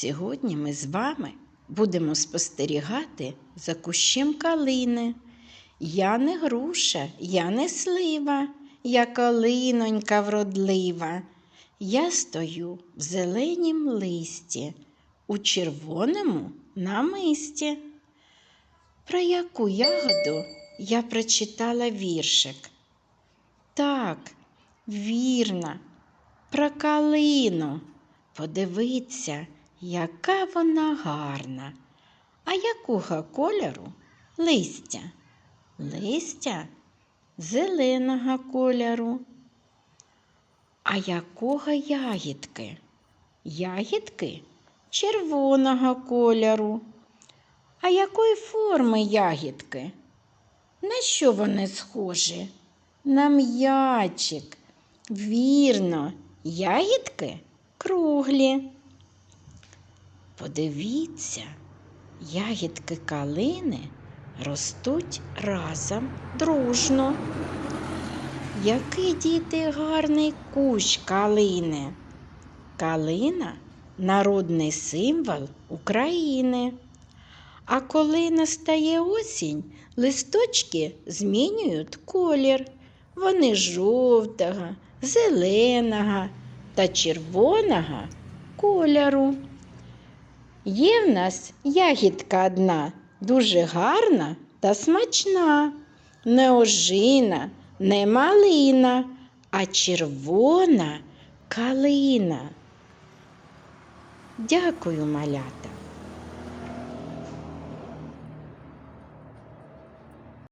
Сьогодні ми з вами будемо спостерігати за кущем калини. Я не груша, я не слива, я калинонька вродлива. Я стою в зеленім листі, у червоному намисті. Про яку ягоду я прочитала віршик? Так, вірно, про калину. Подивіться, яка вона гарна. А якого кольору листя? Листя зеленого кольору. А якого ягідки? Ягідки червоного кольору. А якої форми ягідки? На що вони схожі? На м'ячик. Вірно, ягідки круглі. Подивіться, ягідки калини ростуть разом дружно. Який діти гарний кущ калини. Калина народний символ України. А коли настає осінь, листочки змінюють колір. Вони жовтого, зеленого та червоного кольору. Є в нас ягідка одна, дуже гарна та смачна, не ожина, не малина, а червона калина. Дякую, малята.